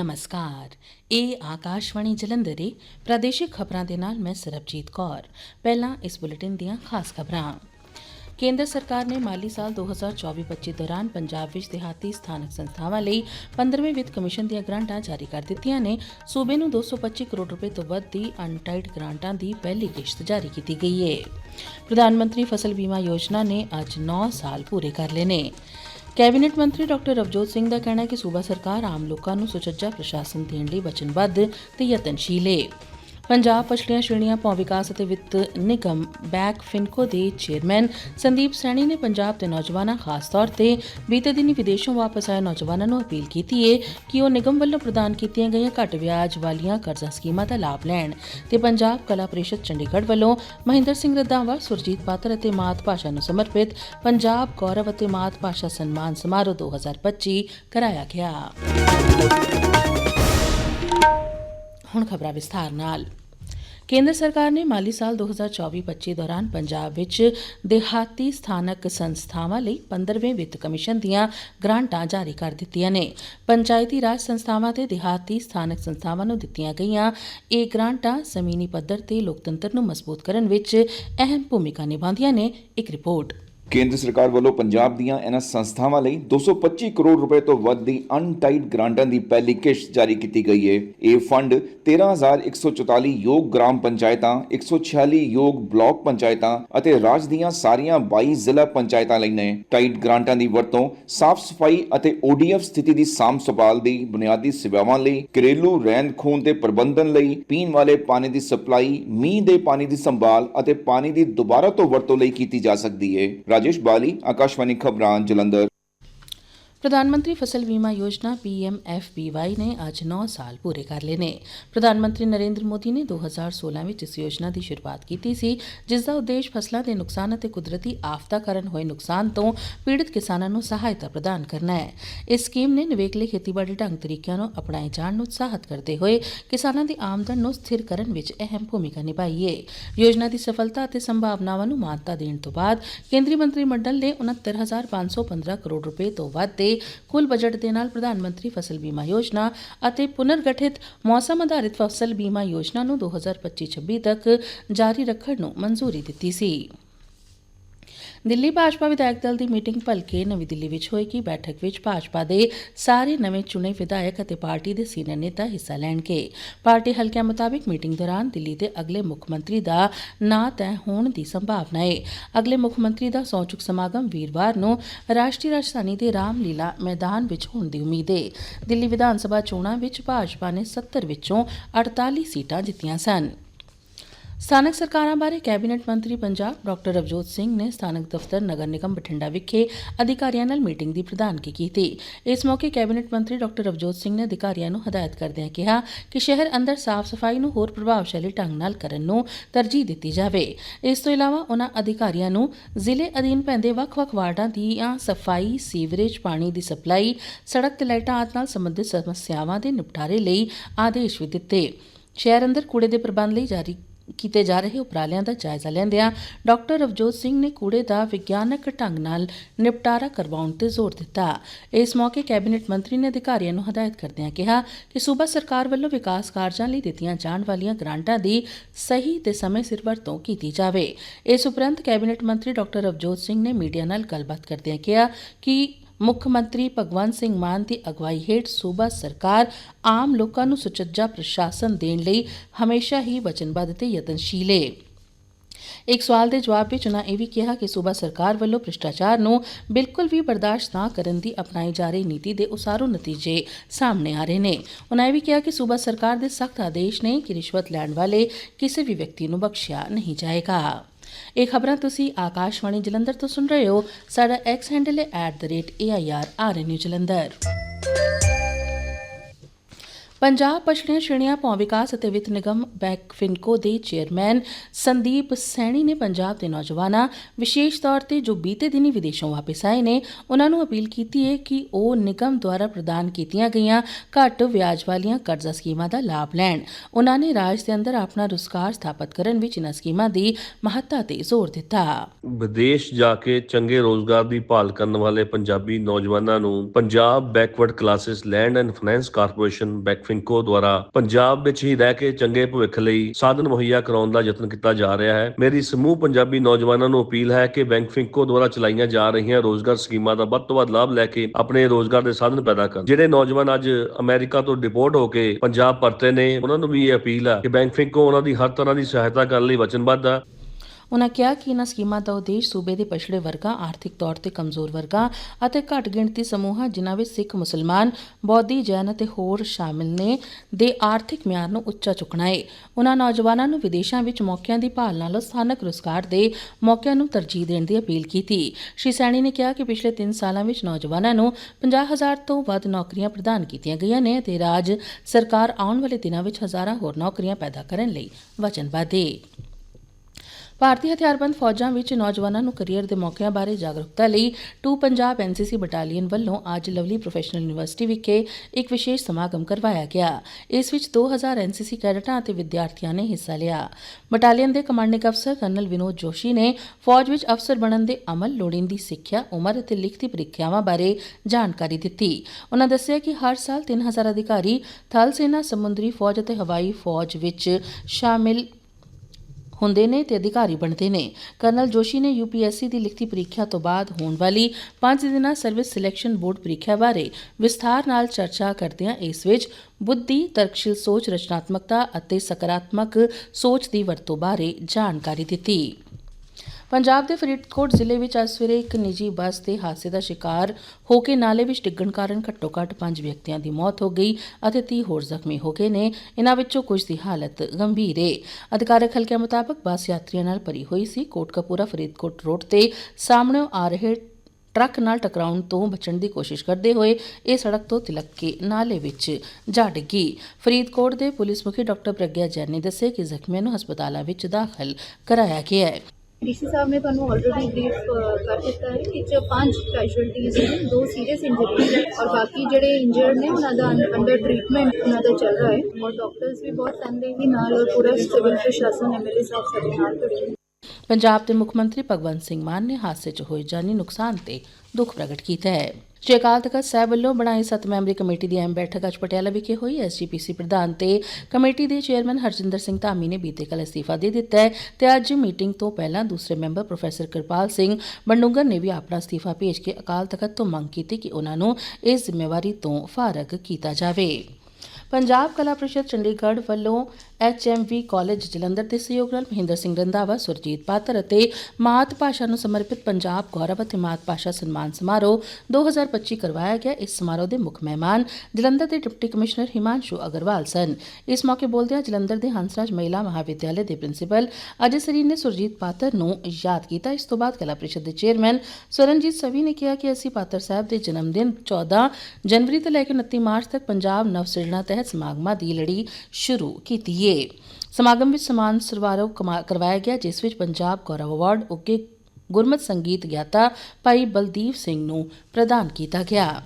ਨਮਸਕਾਰ। ਇਹ ਆਕਾਸ਼ਵਾਣੀ ਜਲੰਧਰ ਏ ਪ੍ਰਾਦੇਸ਼ਿਕ ਖਬਰਾਂ ਦੇ ਨਾਲ ਮੈਂ ਸਰਬਜੀਤ ਕੌਰ। ਪਹਿਲਾਂ ਇਸ ਬੁਲੇਟਿਨ ਦੀਆਂ ਖਾਸ ਖਬਰਾਂ। ਕੇਂਦਰ ਸਰਕਾਰ ਨੇ ਮਾਲੀ ਸਾਲ 2024-25 ਦੌਰਾਨ ਪੰਜਾਬ ਵਿੱਚ ਦਿਹਾਤੀ ਸਥਾਨਕ ਸੰਸਥਾਵਾਂ ਲਈ 15ਵੇਂ ਵਿੱਤ ਕਮਿਸ਼ਨ ਦੀਆਂ ਗ੍ਰਾਂਟਾਂ ਜਾਰੀ ਕਰ ਦਿੱਤੀਆਂ ਨੇ। ਸੂਬੇ ਨੂੰ 225 ਕਰੋੜ ਰੁਪਏ ਤੋਂ ਵੱਧ ਦੀ ਅਨਟਾਈਡ ਗ੍ਰਾਂਟਾਂ ਦੀ ਪਹਿਲੀ ਕਿਸ਼ਤ ਜਾਰੀ ਕੀਤੀ ਗਈ ਹੈ ਪ੍ਰਧਾਨ ਮੰਤਰੀ ਫਸਲ ਬੀਮਾ ਯੋਜਨਾ ਨੇ ਅੱਜ 9 ਸਾਲ ਪੂਰੇ ਕਰ ਲਏ ਨੇ। ਕੈਬਨਿਟ ਮੰਤਰੀ ਡਾਕਟਰ ਰਵਜੋਤ ਸਿੰਘ ਦਾ ਕਹਿਣਾ ਹੈ ਕਿ ਸੂਬਾ ਸਰਕਾਰ ਆਮ ਲੋਕਾਂ ਨੂੰ ਸੁਚੱਜਾ ਪ੍ਰਸ਼ਾਸਨ ਦੇਣ ਲਈ ਵਚਨਬੱਧ ਤੇ ਯਤਨਸ਼ੀਲ ਹੈ ਪੰਜਾਬ ਪਛੜੀਆਂ ਸ਼੍ਰੇਣੀਆਂ ਭੌ ਵਿਕਾਸ ਅਤੇ ਵਿੱਤ ਨਿਗਮ ਬੈਕ ਫਿਨਕੋ ਦੇ ਚੇਅਰਮੈਨ ਸੰਦੀਪ ਸੈਣੀ ਨੇ ਪੰਜਾਬ ਦੇ ਨੌਜਵਾਨਾਂ, ਖਾਸ ਤੌਰ ਤੇ ਬੀਤੇ ਦਿਨੀ ਵਿਦੇਸ਼ੋਂ ਵਾਪਸ ਆਏ ਨੌਜਵਾਨਾਂ ਨੂੰ ਅਪੀਲ ਕੀਤੀ ਹੈ ਕਿ ਉਹ ਨਿਗਮ ਵੱਲੋਂ ਪ੍ਰਦਾਨ ਕੀਤੀਆਂ ਗਈਆਂ ਘੱਟ ਵਿਆਜ ਵਾਲੀਆਂ ਕਰਜ਼ਾ ਸਕੀਮਾਂ ਦਾ ਲਾਭ ਲੈਣ ਤੇ ਪੰਜਾਬ ਕਲਾ ਪ੍ਰੀਸ਼ਦ ਚੰਡੀਗੜ੍ਹ ਵੱਲੋਂ ਮਹਿੰਦਰ ਸਿੰਘ ਰੰਧਾਵਾ, ਸੁਰਜੀਤ ਪਾਤਰ ਅਤੇ ਮਾਤ ਭਾਸ਼ਾ ਨੂੰ ਸਮਰਪਿਤ ਪੰਜਾਬ ਗੌਰਵ ਅਤੇ ਮਾਤ ਭਾਸ਼ਾ ਸਨਮਾਨ ਸਮਾਰੋਹ 2025 ਕਰਾਇਆ ਗਿਆ। ਹੁਣ ਖਬਰਾਂ ਵਿਸਥਾਰ ਨਾਲ। ਕੇਂਦਰ ਸਰਕਾਰ ਨੇ ਮਾਲੀ ਸਾਲ 2024-25 ਦੌਰਾਨ ਪੰਜਾਬ ਵਿੱਚ ਦਿਹਾਤੀ ਸਥਾਨਕ ਸੰਸਥਾਵਾਂ ਲਈ 15ਵੇਂ ਵਿੱਤ ਕਮਿਸ਼ਨ ਦੀਆਂ ਗ੍ਰਾਂਟਾਂ ਜਾਰੀ ਕਰ ਦਿੱਤੀਆਂ ਨੇ। ਪੰਚਾਇਤੀ ਰਾਜ ਸੰਸਥਾਵਾਂ ਤੇ ਦਿਹਾਤੀ ਸਥਾਨਕ ਸੰਸਥਾਵਾਂ ਨੂੰ ਦਿੱਤੀਆਂ ਗਈਆਂ ਇਹ ਗ੍ਰਾਂਟਾਂ ਜ਼ਮੀਨੀ ਪੱਧਰ ਤੇ ਲੋਕਤੰਤਰ ਨੂੰ ਮਜ਼ਬੂਤ ਕਰਨ ਵਿੱਚ ਅਹਿਮ ਭੂਮਿਕਾ ਨਿਭਾਉਂਦੀਆਂ ਨੇ, ਇੱਕ ਰਿਪੋਰਟ। ਕੇਂਦਰ ਸਰਕਾਰ ਵੱਲੋਂ ਪੰਜਾਬ ਦੀਆਂ ਇਹਨਾਂ ਸੰਸਥਾਵਾਂ ਲਈ 225 ਕਰੋੜ ਰੁਪਏ ਤੋਂ ਵੱਧ ਦੀ ਅਨਟਾਈਡ ਗ੍ਰਾਂਟਾਂ ਦੀ ਪਹਿਲੀ ਕਿਸ਼ਤ ਜਾਰੀ ਕੀਤੀ ਗਈ ਹੈ ਇਹ ਫੰਡ 13144 ਯੋਗ ਗ੍ਰਾਮ ਪੰਚਾਇਤਾਂ 146 ਯੋਗ ਬਲਾਕ ਪੰਚਾਇਤਾਂ ਅਤੇ ਰਾਜ ਦੀਆਂ ਸਾਰੀਆਂ 22 ਜ਼ਿਲ੍ਹਾ ਪੰਚਾਇਤਾਂ ਲਈ ਨੇ। ਟਾਈਡ ਗ੍ਰਾਂਟਾਂ ਦੀ ਵਰਤੋਂ ਸਾਫ਼ ਸਫ਼ਾਈ ਅਤੇ ODF ਸਥਿਤੀ ਦੀ ਸਾਂਭ ਸੰਭਾਲ ਦੀ ਬੁਨਿਆਦੀ ਸੇਵਾਵਾਂ ਲਈ, ਘਰੇਲੂ ਰਹਿੰਦ ਖੂਨ ਦੇ ਪ੍ਰਬੰਧਨ ਲਈ, ਪੀਣ ਵਾਲੇ ਪਾਣੀ ਦੀ ਸਪਲਾਈ, ਮੀਂਹ ਦੇ ਪਾਣੀ ਦੀ ਸੰਭਾਲ ਅਤੇ ਪਾਣੀ ਦੀ ਦੁਬਾਰਾ ਤੋਂ ਵਰਤੋਂ ਲਈ ਕੀਤੀ ਜਾ ਸਕਦੀ ਹੈ ਰਾਜੇਸ਼ ਬਾਲੀ ਆਕਾਸ਼ਵਾਣੀ ਖਬਰਾਂ ਜਲੰਧਰ। ਪ੍ਰਧਾਨ ਮੰਤਰੀ ਫਸਲ ਬੀਮਾ ਯੋਜਨਾ PMFBY ਨੇ ਅੱਜ 9 ਸਾਲ ਪੂਰੇ ਕਰ ਲਏ ਨੇ। ਪ੍ਰਧਾਨ ਮੰਤਰੀ ਨਰਿੰਦਰ ਮੋਦੀ ਨੇ 2016 ਵਿੱਚ ਇਸ ਯੋਜਨਾ ਦੀ ਸ਼ੁਰੂਆਤ ਕੀਤੀ ਸੀ, ਜਿਸ ਦਾ ਉਦੇਸ਼ ਫਸਲਾਂ ਦੇ ਨੁਕਸਾਨ ਅਤੇ ਕੁਦਰਤੀ ਆਫਤਾਂ ਕਾਰਨ ਹੋਏ ਨੁਕਸਾਨ ਤੋਂ ਪੀੜਤ ਕਿਸਾਨਾਂ ਨੂੰ ਸਹਾਇਤਾ ਪ੍ਰਦਾਨ ਕਰਨਾ ਹੈ। ਇਸ ਸਕੀਮ ਨੇ ਨਿਵੇਕਲੇ ਖੇਤੀਬਾੜੀ ਢੰਗ ਤਰੀਕਿਆਂ ਨੂੰ ਅਪਣਾਏ ਜਾਣ ਨੂੰ ਉਤਸ਼ਾਹਿਤ ਕਰਦੇ ਹੋਏ ਕਿਸਾਨਾਂ ਦੀ ਆਮਦਨ ਨੂੰ ਸਥਿਰ ਕਰਨ ਵਿੱਚ ਅਹਿਮ ਭੂਮਿਕਾ ਨਿਭਾਈ ਹੈ ਯੋਜਨਾ ਦੀ ਸਫਲਤਾ ਅਤੇ ਸੰਭਾਵਨਾਵਾਂ ਨੂੰ ਮਾਨਤਾ ਦੇਣ ਤੋਂ ਬਾਅਦ ਕੇਂਦਰੀ ਮੰਤਰੀ ਮੰਡਲ ਨੇ 69515 ਕਰੋੜ ਰੁਪਏ ਤੋਂ ਵੱਧ ਦੇ ਕੁੱਲ ਬਜਟ ਦੇ ਨਾਲ ਪ੍ਰਧਾਨ ਮੰਤਰੀ ਫਸਲ ਬੀਮਾ ਯੋਜਨਾ ਅਤੇ ਪੁਨਰਗਠਿਤ ਮੌਸਮ ਆਧਾਰਿਤ ਫਸਲ ਬੀਮਾ ਯੋਜਨਾ ਨੂੰ 2025-26 ਤੱਕ ਜਾਰੀ ਰੱਖਣ ਨੂੰ ਮਨਜ਼ੂਰੀ ਦਿੱਤੀ ਸੀ। ਦਿੱਲੀ ਭਾਜਪਾ ਵਿਧਾਇਕ ਦਲ ਦੀ ਮੀਟਿੰਗ ਭਲਕੇ ਨਵੀਂ ਦਿੱਲੀ ਵਿੱਚ ਹੋਏਗੀ ਬੈਠਕ ਵਿੱਚ ਭਾਜਪਾ ਦੇ ਸਾਰੇ ਨਵੇਂ ਚੁਣੇ ਵਿਧਾਇਕ ਅਤੇ ਪਾਰਟੀ ਦੇ ਸੀਨੀਅਰ ਨੇਤਾ ਹਿੱਸਾ ਲੈਣਗੇ। ਪਾਰਟੀ ਹਲਕਿਆਂ ਮੁਤਾਬਿਕ ਮੀਟਿੰਗ ਦੌਰਾਨ ਦਿੱਲੀ ਦੇ ਅਗਲੇ ਮੁੱਖ ਮੰਤਰੀ ਦਾ ਨਾਂ ਤੈਅ ਹੋਣ ਦੀ ਸੰਭਾਵਨਾ ਹੈ ਅਗਲੇ ਮੁੱਖ ਮੰਤਰੀ ਦਾ ਸੌਚੁਕ ਸਮਾਗਮ ਵੀਰਵਾਰ ਨੂੰ ਰਾਸ਼ਟਰੀ ਰਾਜਧਾਨੀ ਦੇ ਰਾਮਲੀਲਾ ਮੈਦਾਨ ਵਿੱਚ ਹੋਣ ਦੀ ਉਮੀਦ ਹੈ ਦਿੱਲੀ ਵਿਧਾਨ ਸਭਾ ਚੋਣਾਂ ਵਿੱਚ ਭਾਜਪਾ ਨੇ 70 ਵਿੱਚੋਂ 48 ਸੀਟਾਂ ਜਿੱਤੀਆਂ ਸਨ। ਸਥਾਨਕ ਸਰਕਾਰਾਂ ਬਾਰੇ ਕੈਬਨਿਟ ਮੰਤਰੀ ਪੰਜਾਬ ਡਾਕਟਰ ਰਵਜੋਤ ਸਿੰਘ ਨੇ ਸਥਾਨਕ ਦਫ਼ਤਰ ਨਗਰ ਨਿਗਮ ਬਠਿੰਡਾ ਵਿਖੇ ਅਧਿਕਾਰੀਆਂ ਨਾਲ ਮੀਟਿੰਗ ਦੀ ਪ੍ਰਧਾਨਗੀ ਕੀਤੀ। ਇਸ ਮੌਕੇ ਕੈਬਨਿਟ ਮੰਤਰੀ ਡਾਕਟਰ ਰਵਜੋਤ ਸਿੰਘ ਨੇ ਅਧਿਕਾਰੀਆਂ ਨੂੰ ਹਦਾਇਤ ਕਰਦਿਆਂ ਕਿਹਾ ਕਿ ਸ਼ਹਿਰ ਅੰਦਰ ਸਾਫ਼ ਸਫ਼ਾਈ ਨੂੰ ਹੋਰ ਪ੍ਰਭਾਵਸ਼ਾਲੀ ਢੰਗ ਨਾਲ ਕਰਨ ਨੂੰ ਤਰਜੀਹ ਦਿੱਤੀ ਜਾਵੇ। ਇਸ ਤੋਂ ਇਲਾਵਾ ਉਨ੍ਹਾਂ ਅਧਿਕਾਰੀਆਂ ਨੂੰ ਜ਼ਿਲ੍ਹੇ ਅਧੀਨ ਪੈਂਦੇ ਵੱਖ-ਵੱਖ ਵਾਰਡਾਂ ਦੀਆਂ ਸਫ਼ਾਈ, ਸੀਵਰੇਜ, ਪਾਣੀ ਦੀ ਸਪਲਾਈ, ਸੜਕ ਤੇ ਲਾਈਟਾਂ ਆਦਿ ਨਾਲ ਸੰਬੰਧਿਤ ਸਮੱਸਿਆਵਾਂ ਦੇ ਨਿਪਟਾਰੇ ਲਈ ਆਦੇਸ਼ ਵੀ ਦਿੱਤੇ। ਸ਼ਹਿਰ ਅੰਦਰ ਕੂੜੇ ਦੇ ਪ੍ਰਬੰਧ ਲਈ ਜਾਰੀ ਕੀਤੇ ਜਾ ਰਹੇ ਉਪਰਾਲਿਆਂ ਦਾ ਜਾਇਜ਼ਾ ਲੈਂਦਿਆਂ ਡਾਕਟਰ ਰਵਜੋਤ ਸਿੰਘ ਨੇ ਕੂੜੇ ਦਾ ਵਿਗਿਆਨਕ ਢੰਗ ਨਾਲ ਨਿਪਟਾਰਾ ਕਰਵਾਉਣ ਤੇ ਜ਼ੋਰ ਦਿੱਤਾ। ਇਸ ਮੌਕੇ ਕੈਬਨਿਟ ਮੰਤਰੀ ਨੇ ਅਧਿਕਾਰੀਆਂ ਨੂੰ ਹਦਾਇਤ ਕਰਦਿਆਂ ਕਿਹਾ ਕਿ ਸੂਬਾ ਸਰਕਾਰ ਵੱਲੋਂ ਵਿਕਾਸ ਕਾਰਜਾਂ ਲਈ ਦਿੱਤੀਆਂ ਜਾਣ ਵਾਲੀਆਂ ਗ੍ਰਾਂਟਾਂ ਦੀ ਸਹੀ ਤੇ ਸਮੇਂ ਸਿਰ ਵਰਤੋਂ ਕੀਤੀ ਜਾਵੇ। ਇਸ ਉਪਰੰਤ ਕੈਬਨਿਟ ਮੰਤਰੀ ਡਾਕਟਰ ਰਵਜੋਤ ਸਿੰਘ ਨੇ ਮੀਡੀਆ ਨਾਲ ਗੱਲਬਾਤ ਕਰਦਿਆਂ ਕਿਹਾ ਕਿ ਮੁੱਖ ਮੰਤਰੀ ਭਗਵੰਤ ਸਿੰਘ ਮਾਨ ਦੀ ਅਗਵਾਈ ਹੇਠ ਸੂਬਾ ਸਰਕਾਰ ਆਮ ਲੋਕਾਂ ਨੂੰ ਸੁਚੱਜਾ ਪ੍ਰਸ਼ਾਸਨ ਦੇਣ ਲਈ ਹਮੇਸ਼ਾ ਹੀ ਵਚਨਬੱਧ ਤੇ ਯਤਨਸ਼ੀਲ ਹੈ ਇੱਕ ਸਵਾਲ ਦੇ ਜਵਾਬ ਵਿੱਚ ਉਨ੍ਹਾਂ ਇਹ ਵੀ ਕਿਹਾ ਕਿ ਸੂਬਾ ਸਰਕਾਰ ਵੱਲੋਂ ਭ੍ਰਿਸ਼ਟਾਚਾਰ ਨੂੰ ਬਿਲਕੁਲ ਵੀ ਬਰਦਾਸ਼ਤ ਨਾ ਕਰਨ ਦੀ ਅਪਣਾਈ ਜਾ ਰਹੀ ਨੀਤੀ ਦੇ ਉਸਾਰੂ ਨਤੀਜੇ ਸਾਹਮਣੇ ਆ ਰਹੇ ਨੇ। ਉਨ੍ਹਾਂ ਇਹ ਵੀ ਕਿਹਾ ਕਿ ਸੂਬਾ ਸਰਕਾਰ ਦੇ ਸਖਤ ਆਦੇਸ਼ ਨੇ ਕਿ ਰਿਸ਼ਵਤ ਲੈਣ ਵਾਲੇ ਕਿਸੇ ਵੀ ਵਿਅਕਤੀ ਨੂੰ ਬਖਸ਼ਿਆ ਨਹੀਂ ਜਾਏਗਾ। ਇਹ ਖਬਰਾਂ ਤੁਸੀਂ ਆਕਾਸ਼ਵਾਣੀ ਜਲੰਧਰ ਤੋਂ ਸੁਣ ਰਹੇ ਹੋ। ਸਾਡਾ ਐਕਸ ਹੈਂਡਲ ਹੈ @airniਊ ਜਲੰਧਰ। ਪੰਜਾਬ ਪਛੜੀਆਂ ਸ਼੍ਰੇਣੀਆਂ, ਭੌਂ ਵਿਕਾਸ ਅਤੇ ਵਿੱਤ ਨਿਗਮ ਬੈਂਕ ਫਿਨਕੋ ਦੇ ਚੇਅਰਮੈਨ ਸੰਦੀਪ ਸੈਣੀ ਨੇ ਪੰਜਾਬ ਦੇ ਨੌਜਵਾਨਾਂ, ਵਿਸ਼ੇਸ਼ ਤੌਰ ਤੇ ਜੋ ਬੀਤੇ ਦਿਨੀ ਵਿਦੇਸ਼ੋਂ ਵਾਪਸ ਆਏ ਨੇ, ਉਹਨਾਂ ਨੂੰ ਅਪੀਲ ਕੀਤੀ ਹੈ ਕਿ ਉਹ ਨਿਗਮ ਦੁਆਰਾ ਪ੍ਰਦਾਨ ਕੀਤੀਆਂ ਗਈਆਂ ਘੱਟ ਵਿਆਜ ਵਾਲੀਆਂ ਕਰਜ਼ਾ ਸਕੀਮਾਂ ਦਾ ਲਾਭ ਲੈਣ। ਉਹਨਾਂ ਨੇ ਰਾਜ ਦੇ ਅੰਦਰ ਆਪਣਾ ਰੁਜ਼ਗਾਰ ਸਥਾਪਿਤ ਕਰਨ ਵਿੱਚ ਇਨ੍ਹਾਂ ਸਕੀਮਾਂ ਦੀ ਮਹੱਤਤਾ ਤੇ ਜ਼ੋਰ ਦਿੱਤਾ। ਵਿਦੇਸ਼ ਜਾ ਕੇ ਚੰਗੇ ਰੋਜ਼ਗਾਰ ਦੀ ਭਾਲ ਕਰਨ ਵਾਲੇ ਪੰਜਾਬੀ ਨੌਜਵਾਨਾਂ ਨੂੰ Punjab backward classes land and finance corporation Backfinco ਦੁਆਰਾ ਪੰਜਾਬ ਵਿੱਚ ਹੀ ਰਹਿ ਕੇ ਚੰਗੇ ਭਵਿੱਖ ਲਈ ਸਾਧਨ ਮੁਹੱਈਆ ਕਰਾਉਣ ਦਾ ਯਤਨ ਕੀਤਾ ਜਾ ਰਿਹਾ ਹੈ। ਮੇਰੀ ਸਮੂਹ ਪੰਜਾਬੀ ਨੌਜਵਾਨਾਂ ਨੂੰ ਅਪੀਲ ਹੈ ਕਿ ਬੈਂਕ ਬੈਂਕਫਿੰਕੋ ਦੁਆਰਾ ਚਲਾਈਆਂ ਜਾ ਰਹੀਆਂ ਰੋਜ਼ਗਾਰ ਸਕੀਮਾਂ ਦਾ ਵੱਧ ਤੋਂ ਵੱਧ ਲਾਭ ਲੈ ਕੇ ਆਪਣੇ ਰੋਜ਼ਗਾਰ ਦੇ ਸਾਧਨ ਪੈਦਾ ਕਰਨ। ਜਿਹੜੇ ਨੌਜਵਾਨ ਅੱਜ ਅਮਰੀਕਾ ਤੋਂ ਡਿਪੋਰਟ ਹੋ ਕੇ ਪੰਜਾਬ ਪਰਤੇ ਨੇ, ਉਹਨਾਂ ਨੂੰ ਵੀ ਇਹ ਅਪੀਲ ਹੈ ਕਿ ਬੈਂਕਫਿੰਕੋ ਉਹਨਾਂ ਦੀ ਹਰ ਤਰ੍ਹਾਂ ਦੀ ਸਹਾਇਤਾ ਕਰਨ ਲਈ ਵਚਨਬੱਧ ਆ ਉਨ੍ਹਾਂ ਕਿਹਾ ਕਿ ਇਨ੍ਹਾਂ ਸਕੀਮਾਂ ਦਾ ਉਦੇਸ਼ ਸੂਬੇ ਦੇ ਪਛੜੇ ਵਰਗਾਂ, ਆਰਥਿਕ ਤੌਰ ਤੇ ਕਮਜ਼ੋਰ ਵਰਗਾਂ ਅਤੇ ਘੱਟ ਗਿਣਤੀ ਸਮੂਹਾਂ, ਜਿਨ੍ਹਾਂ ਵਿੱਚ ਸਿੱਖ, ਮੁਸਲਮਾਨ, ਬੌਧੀ, ਜੈਨ ਅਤੇ ਹੋਰ ਸ਼ਾਮਿਲ ਨੇ, ਦੇ ਆਰਥਿਕ ਮਿਆਰ ਨੂੰ ਉੱਚਾ ਚੁੱਕਣਾ ਹੈ ਉਨ੍ਹਾਂ ਨੌਜਵਾਨਾਂ ਨੂੰ ਵਿਦੇਸ਼ਾਂ ਵਿੱਚ ਮੌਕਿਆਂ ਦੀ ਭਾਲ ਨਾਲੋਂ ਸਥਾਨਕ ਰੁਜ਼ਗਾਰ ਦੇ ਮੌਕਿਆਂ ਨੂੰ ਤਰਜੀਹ ਦੇਣ ਦੀ ਅਪੀਲ ਕੀਤੀ। ਸ਼੍ਰੀ ਸੈਣੀ ਨੇ ਕਿਹਾ ਕਿ ਪਿਛਲੇ 3 ਸਾਲਾਂ ਵਿੱਚ ਨੌਜਵਾਨਾਂ ਨੂੰ 50000 ਤੋਂ ਵੱਧ ਨੌਕਰੀਆਂ ਪ੍ਰਦਾਨ ਕੀਤੀਆਂ ਗਈਆਂ ਨੇ ਅਤੇ ਰਾਜ ਸਰਕਾਰ ਆਉਣ ਵਾਲੇ ਦਿਨਾਂ ਵਿੱਚ ਹਜ਼ਾਰਾਂ ਹੋਰ ਨੌਕਰੀਆਂ ਪੈਦਾ ਕਰਨ ਲਈ ਵਚਨਬੱਧ ਹੈ ਭਾਰਤੀ ਹਥਿਆਰਬੰਦ ਫੌਜਾਂ ਵਿੱਚ ਨੌਜਵਾਨਾਂ ਨੂੰ ਕੈਰੀਅਰ ਦੇ ਮੌਕਿਆਂ ਬਾਰੇ ਜਾਗਰੂਕਤਾ ਲਈ ਟੂ ਪੰਜਾਬ ਐਨਸੀਸੀ ਬਟਾਲੀਅਨ ਵੱਲੋਂ ਅੱਜ ਲਵਲੀ ਪ੍ਰੋਫੈਸ਼ਨਲ ਯੂਨੀਵਰਸਿਟੀ ਵਿਖੇ ਇੱਕ ਵਿਸ਼ੇਸ਼ ਸਮਾਗਮ ਕਰਵਾਇਆ ਗਿਆ। ਇਸ ਵਿੱਚ 2000 ਐਨਸੀਸੀ ਕੈਡਟਾਂ ਅਤੇ ਵਿਦਿਆਰਥੀਆਂ ਨੇ ਹਿੱਸਾ ਲਿਆ। ਬਟਾਲੀਅਨ ਦੇ ਕਮਾਂਡਿੰਗ ਅਫਸਰ ਕਰਨਲ ਵਿਨੋਦ ਜੋਸ਼ੀ ਨੇ ਫੌਜ ਵਿੱਚ ਅਫਸਰ ਬਣਨ ਦੇ ਅਮਲ, ਲੋੜੀਂਦੀ ਸਿੱਖਿਆ, ਉਮਰ ਅਤੇ ਲਿਖਤੀ ਪ੍ਰੀਖਿਆਵਾਂ ਬਾਰੇ ਜਾਣਕਾਰੀ ਦਿੱਤੀ। ਉਹਨਾਂ ਦੱਸਿਆ ਕਿ ਹਰ ਸਾਲ 3000 ਅਧਿਕਾਰੀ ਥਲ ਸੈਨਾ ਸਮੁੰਦਰੀ ਫੌਜ ਅਤੇ ਹਵਾਈ ਫੌਜ ਵਿੱਚ ਸ਼ਾਮਿਲ ਹੁੰਦੇ ਨੇ ਤੇ ਅਧਿਕਾਰੀ ਬਣਦੇ ਨੇ। ਕਰਨਲ ਜੋਸ਼ੀ ਨੇ ਯੂਪੀਐਸਸੀ ਦੀ ਲਿਖਤੀ ਪ੍ਰੀਖਿਆ ਤੋਂ ਬਾਅਦ ਹੋਣ ਵਾਲੀ 5 ਦਿਨਾਂ ਸਰਵਿਸ ਸਿਲੈਕਸ਼ਨ ਬੋਰਡ ਪ੍ਰੀਖਿਆ ਬਾਰੇ ਵਿਸਥਾਰ ਨਾਲ ਚਰਚਾ ਕਰਦਿਆਂ ਇਸ ਵਿੱਚ ਬੁੱਧੀ, ਤਰਕਸ਼ੀਲ ਸੋਚ, ਰਚਨਾਤਮਕਤਾ ਅਤੇ ਸਕਾਰਾਤਮਕ ਸੋਚ ਦੀ ਵਰਤੋਂ ਬਾਰੇ ਜਾਣਕਾਰੀ ਦਿੱਤੀ। ਪੰਜਾਬ ਦੇ ਫਰੀਦਕੋਟ ਜ਼ਿਲ੍ਹੇ ਵਿੱਚ ਅੱਜ ਸਵੇਰੇ ਇੱਕ ਨਿੱਜੀ ਬੱਸ ਦੇ ਹਾਦਸੇ ਦਾ ਸ਼ਿਕਾਰ ਹੋ ਕੇ ਨਾਲੇ ਵਿੱਚ ਡਿੱਗਣ ਕਾਰਨ ਘੱਟੋ-ਘੱਟ 5 ਵਿਅਕਤੀਆਂ ਦੀ ਮੌਤ ਹੋ ਗਈ ਅਤੇ 30 ਹੋਰ ਜ਼ਖਮੀ ਹੋ ਗਏ ਨੇ। ਇਨ੍ਹਾਂ ਵਿੱਚੋਂ ਕੁਝ ਦੀ ਹਾਲਤ ਗੰਭੀਰ ਹੈ ਅਧਿਕਾਰਕ ਹਲਕਿਆਂ ਮੁਤਾਬਕ ਬੱਸ ਯਾਤਰੀਆਂ ਨਾਲ ਭਰੀ ਹੋਈ ਸੀ। ਕੋਟਕਪੂਰਾ ਫਰੀਦਕੋਟ ਰੋਡ ਤੇ ਸਾਹਮਣੇ ਆ ਰਹੇ ਟਰੱਕ ਨਾਲ ਟਕਰਾਉਣ ਤੋਂ ਬਚਣ ਦੀ ਕੋਸ਼ਿਸ਼ ਕਰਦੇ ਹੋਏ ਇਹ ਸੜਕ ਤੋਂ ਤਿਲਕ ਕੇ ਨਾਲੇ ਵਿੱਚ ਜਾ ਡਿੱਗੀ। ਫਰੀਦਕੋਟ ਦੇ ਪੁਲਿਸ ਮੁਖੀ ਡਾਕਟਰ ਪ੍ਰਗਿਆ ਜੈਨ ਨੇ ਦੱਸਿਆ ਕਿ ਜ਼ਖਮੀਆਂ ਨੂੰ ਹਸਪਤਾਲਾਂ ਵਿੱਚ ਦਾਖਲ ਕਰਾਇਆ ਗਿਆ ਹੈ। ਡੀਸੀ ਸਾਹਿਬ ਨੇ ਤੁਹਾਨੂੰ ਆਲਰੇਡੀ ਬਰੀਫ ਕਰ ਦਿੱਤਾ ਹੈ ਕਿ ਚ ਪੰਜ ਕੈਜੁਅਲਟੀਜ਼ ਨੇ, ਦੋ ਸੀਰੀਅਸ ਇੰਜਰੀਜ਼ ਹੈ ਔਰ ਬਾਕੀ ਜਿਹੜੇ ਇੰਜਰਡ ਨੇ, ਉਹਨਾਂ ਦਾ ਅੰਡਰ ਟ੍ਰੀਟਮੈਂਟ ਉਹਨਾਂ ਦਾ ਚੱਲ ਰਿਹਾ ਹੈ। ਔਰ ਡਾਕਟਰਸ ਵੀ ਬਹੁਤ ਤੰਦੇ ਨਾਲ ਔਰ ਪੂਰਾ ਸਿਵਲ ਪ੍ਰਸ਼ਾਸਨ ਐਮਐਲਏ ਸਾਹਿਬ ਸਾਡੇ ਨਾਲ ਖੜੇ ਨੇ। ਪੰਜਾਬ ਦੇ ਮੁੱਖ ਮੰਤਰੀ ਭਗਵੰਤ ਸਿੰਘ ਮਾਨ ਨੇ ਹਾਦਸੇ 'ਚ ਹੋਏ ਜਾਨੀ ਨੁਕਸਾਨ ਤੇ ਦੁੱਖ ਪ੍ਰਗਟ ਕੀਤਾ ਹੈ। ਸ਼੍ਰੀ ਅਕਾਲ ਤਖਤ ਸਾਹਿਬ ਵੱਲੋਂ ਬਣਾਈ ਸੱਤ ਮੈਂਬਰੀ ਕਮੇਟੀ ਦੀ ਅਹਿਮ ਬੈਠਕ ਅੱਜ ਪਟਿਆਲਾ ਵਿਖੇ ਹੋਈ। ਐਸਜੀਪੀਸੀ ਪ੍ਰਧਾਨ ਤੇ ਕਮੇਟੀ ਦੇ ਚੇਅਰਮੈਨ ਹਰਜਿੰਦਰ ਸਿੰਘ ਧਾਮੀ ਨੇ ਬੀਤੇ ਕੱਲ ਅਸਤੀਫਾ ਦੇ ਦਿੱਤਾ ਹੈ ਤੇ ਅੱਜ ਮੀਟਿੰਗ ਤੋਂ ਪਹਿਲਾਂ ਦੂਸਰੇ ਮੈਂਬਰ ਪ੍ਰੋਫੈਸਰ ਕਿਰਪਾਲ ਸਿੰਘ ਬੰਡੂੰਗਰ ਨੇ ਵੀ ਆਪਣਾ ਅਸਤੀਫਾ ਭੇਜ ਕੇ ਅਕਾਲ ਤਖਤ ਤੋਂ ਮੰਗ ਕੀਤੀ ਕਿ ਉਹਨਾਂ ਨੂੰ ਇਸ ਜ਼ਿੰਮੇਵਾਰੀ ਤੋਂ ਫਾਰਗ ਕੀਤਾ ਜਾਵੇ। ਪੰਜਾਬ ਕਲਾ ਪ੍ਰੀਸ਼ਦ ਚੰਡੀਗੜ੍ਹ ਵੱਲੋਂ ਐਚਐਮਵੀ ਕਾਲਜ ਜਲੰਧਰ ਦੇ ਸਹਿਯੋਗ ਨਾਲ ਮਹਿੰਦਰ ਸਿੰਘ ਰੰਧਾਵਾ, ਸੁਰਜੀਤ ਪਾਤਰ ਅਤੇ ਮਾਤ ਭਾਸ਼ਾ ਨੂੰ ਸਮਰਪਿਤ ਪੰਜਾਬ ਗੌਰਵ ਅਤੇ ਮਾਤ ਭਾਸ਼ਾ ਸਨਮਾਨ ਸਮਾਰੋਹ 2025 ਕਰਵਾਇਆ ਗਿਆ। ਇਸ ਸਮਾਰੋਹ ਦੇ ਮੁੱਖ ਮਹਿਮਾਨ ਜਲੰਧਰ ਦੇ ਡਿਪਟੀ ਕਮਿਸ਼ਨਰ ਹਿਮਾਂਸ਼ੂ ਅਗਰਵਾਲ ਸਨ। ਇਸ ਮੌਕੇ ਬੋਲਦਿਆਂ ਜਲੰਧਰ ਦੇ ਹੰਸਰਾਜ ਮਹਿਲਾ ਮਹਾਵਿਦਿਆਲੇ ਦੇ ਪ੍ਰਿੰਸੀਪਲ ਅਜੇ ਸਰੀਨ ਨੇ ਸੁਰਜੀਤ ਪਾਤਰ ਨੂੰ ਯਾਦ ਕੀਤਾ। ਇਸ ਤੋਂ ਬਾਅਦ ਕਲਾ ਪ੍ਰੀਸ਼ਦ ਦੇ ਚੇਅਰਮੈਨ ਸਵਰਨਜੀਤ ਸਵੀ ਨੇ ਕਿਹਾ ਕਿ ਅਸੀਂ ਪਾਤਰ ਸਾਹਿਬ ਦੇ ਜਨਮ ਦਿਨ 14 ਜਨਵਰੀ ਤੋਂ ਲੈ ਕੇ 29 ਮਾਰਚ ਤੱਕ ਪੰਜਾਬ ਨਵ ਸਿਰਜਣਾ ਤਹਿਤ ਸਮਾਗਮਾਂ ਦੀ ਲੜੀ ਸ਼ੁਰੂ ਕੀਤੀ ਏ ਸਮਾਗਮ ਵਿੱਚ ਸਮਾਨ ਸਰਵਾਰੋ ਕਰਵਾਇਆ ਗਿਆ, ਜਿਸ ਵਿੱਚ ਪੰਜਾਬ ਗੌਰਵ ਅਵਾਰਡ ਉੱਗੇ ਗੁਰਮਤ ਸੰਗੀਤ ਗਿਆਤਾ ਭਾਈ ਬਲਦੀਪ ਸਿੰਘ ਨੂੰ ਪ੍ਰਦਾਨ ਕੀਤਾ ਗਿਆ।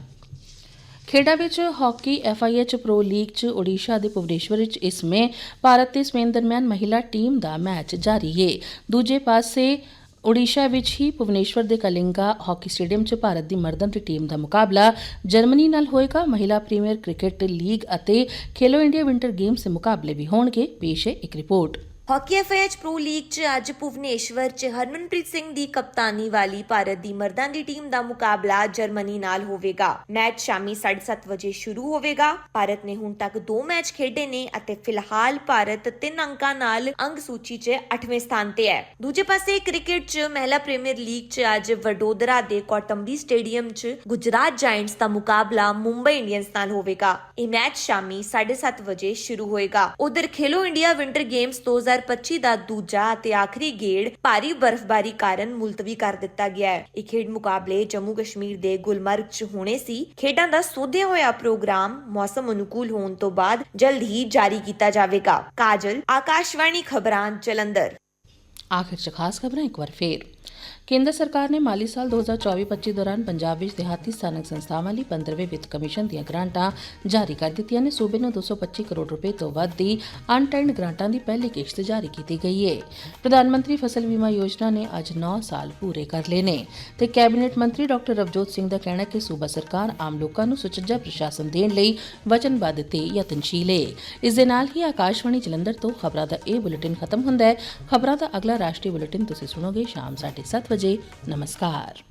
ਖੇਡਾਂ ਵਿੱਚ ਹਾਕੀ ਐਫਆਈਐਚ ਪ੍ਰੋ ਲੀਗ 'ਚ ਓਡੀਸ਼ਾ ਦੇ ਭੁਵਨੇਸ਼ਵਰ ਵਿੱਚ ਇਸ ਮੇ ਭਾਰਤ ਤੇ ਸਪੇਨ ਦਰਮਿਆਨ ਮਹਿਲਾ ਟੀਮ ਦਾ ਮੈਚ ਜਾਰੀ ਹੈ ਦੂਜੇ ਪਾਸੇ ਓਡੀਸ਼ਾ ਵਿੱਚ ਹੀ ਭੁਵਨੇਸ਼ਵਰ ਦੇ ਕਲਿੰਗਾ ਹਾਕੀ ਸਟੇਡੀਅਮ 'ਚ ਭਾਰਤ ਦੀ ਮਰਦਾਂ ਦੀ ਟੀਮ ਦਾ ਮੁਕਾਬਲਾ ਜਰਮਨੀ ਨਾਲ ਹੋਏਗਾ। ਮਹਿਲਾ ਪ੍ਰੀਮੀਅਰ ਕ੍ਰਿਕਟ ਲੀਗ ਅਤੇ ਖੇਲੋ ਇੰਡੀਆ ਵਿੰਟਰ ਗੇਮਸ ਦੇ ਮੁਕਾਬਲੇ ਵੀ ਹੋਣਗੇ। ਪੇਸ਼ ਹੈ ਇੱਕ report. Hockey FIH pro league 'ਚ ਅੱਜ ਭੁਵਨੇਸ਼ਵਰ 'ਚ ਹਰਮਨਪ੍ਰੀਤ ਸਿੰਘ ਦੀ ਕਪਤਾਨੀ ਵਾਲੀ ਭਾਰਤ ਦੀ ਮਰਦਾਂ ਦੀ ਟੀਮ ਦਾ ਮੁਕਾਬਲਾ ਜਰਮਨੀ ਨਾਲ ਹੋਵੇਗਾ। ਮੈਚ ਸ਼ਾਮੀ 7:30 ਵਜੇ ਸ਼ੁਰੂ ਹੋਵੇਗਾ। ਭਾਰਤ ਨੇ ਹੁਣ ਤੱਕ 2 ਮੈਚ ਖੇਡੇ ਨੇ ਅਤੇ ਫਿਲਹਾਲ ਭਾਰਤ 3 ਅੰਕਾਂ ਨਾਲ ਅੰਕ ਸੂਚੀ 'ਚ 8ਵੇਂ ਸਥਾਨ ਤੇ ਹੈ। ਦੂਜੇ ਪਾਸੇ ਕ੍ਰਿਕਟ 'ਚ ਮਹਿਲਾ ਪ੍ਰੀਮੀਅਰ ਲੀਗ 'ਚ ਅੱਜ ਵਡੋਦਰਾ ਦੇ ਕੋਟੰਬੀ ਸਟੇਡੀਅਮ 'ਚ ਗੁਜਰਾਤ ਜਾਇੰਟਸ ਦਾ ਮੁਕਾਬਲਾ ਮੁੰਬਈ ਇੰਡੀਅਨਸ ਨਾਲ ਹੋਵੇਗਾ। ਇਹ ਮੈਚ ਸ਼ਾਮੀ 7:30 ਵਜੇ ਸ਼ੁਰੂ ਹੋਏਗਾ। ਉਧਰ ਖੇਲੋ ਇੰਡੀਆ ਵਿੰਟਰ ਗੇਮਸ 2025 2025 ਦਾ ਦੂਜਾ ਅਤੇ ਆਖਰੀ ਗੇੜ ਭਾਰੀ ਬਰਫ਼ਬਾਰੀ ਕਾਰਨ ਮੁਲਤਵੀ ਕਰ ਦਿੱਤਾ ਗਿਆ ਹੈ। ਇਹ ਖੇਡ ਮੁਕਾਬਲੇ ਜੰਮੂ ਕਸ਼ਮੀਰ ਦੇ ਗੁਲਮਰਗ 'ਚ ਹੋਣੇ ਸੀ। ਖੇਡਾਂ ਦਾ ਸੋਧਿਆ ਹੋਇਆ ਪ੍ਰੋਗਰਾਮ ਮੌਸਮ ਅਨੁਕੂਲ ਹੋਣ ਤੋਂ ਬਾਅਦ ਜਲਦ ਹੀ ਜਾਰੀ ਕੀਤਾ ਜਾਵੇਗਾ। ਕਾਜਲ, ਆਕਾਸ਼ਵਾਣੀ ਖਬਰਾਂ ਜਲੰਧਰ। ਆਖਿਰ 'ਚ ਖਾਸ ਖਬਰਾਂ ਇੱਕ ਵਾਰ ਫੇਰ। ਕੇਂਦਰ ਸਰਕਾਰ ਨੇ ਮਾਲੀ ਸਾਲ 2024-25 ਦੌਰਾਨ ਪੰਜਾਬ ਵਿੱਚ ਦਿਹਾਤੀ ਸਥਾਨਕ ਸੰਸਥਾਵਾਂ ਲਈ 15ਵੇਂ ਵਿੱਤ ਕਮਿਸ਼ਨ ਦੀਆਂ ਗ੍ਰਾਂਟਾਂ ਜਾਰੀ ਕਰ ਦਿੱਤੀਆਂ ਨੇ। ਸੂਬੇ ਨੂੰ 225 ਕਰੋੜ ਰੁਪਏ ਤੋਂ ਵੱਧ ਦੀ ਅਨਟੈਂਡ ਗ੍ਰਾਂਟਾਂ ਦੀ ਪਹਿਲੀ ਕਿਸ਼ਤ ਜਾਰੀ ਕੀਤੀ ਗਈ ਹੈ ਪ੍ਰਧਾਨ ਮੰਤਰੀ ਫਸਲ ਬੀਮਾ ਯੋਜਨਾ ਨੇ ਅੱਜ 9 ਸਾਲ ਪੂਰੇ ਕਰ ਲਏ ਨੇ ਤੇ ਕੈਬਨਿਟ ਮੰਤਰੀ ਡਾਕਟਰ ਰਵਜੋਤ ਸਿੰਘ ਦਾ ਕਹਿਣਾ ਕਿ ਸੂਬਾ ਸਰਕਾਰ ਆਮ ਲੋਕਾਂ ਨੂੰ ਸੁਚੱਜਾ ਪ੍ਰਸ਼ਾਸਨ ਦੇਣ ਲਈ ਵਚਨਬੱਧ ਤੇ ਯਤਨਸ਼ੀਲ ਹੈ ਇਸ ਦੇ ਨਾਲ ਹੀ ਆਕਾਸ਼ਵਾਣੀ ਜਲੰਧਰ ਤੋਂ ਖਬਰਾਂ ਦਾ ਇਹ ਬੁਲੇਟਿਨ ਖਤਮ ਹੁੰਦਾ ਹੈ। ਖਬਰਾਂ ਦਾ ਅਗਲਾ ਰਾਸ਼ਟਰੀ ਬੁਲੇਟਿਨ ਤੁਸੀਂ ਸੁਣੋਗੇ ਸ਼ਾਮ 7:30 ਵਜੇ ਨਮਸਕਾਰ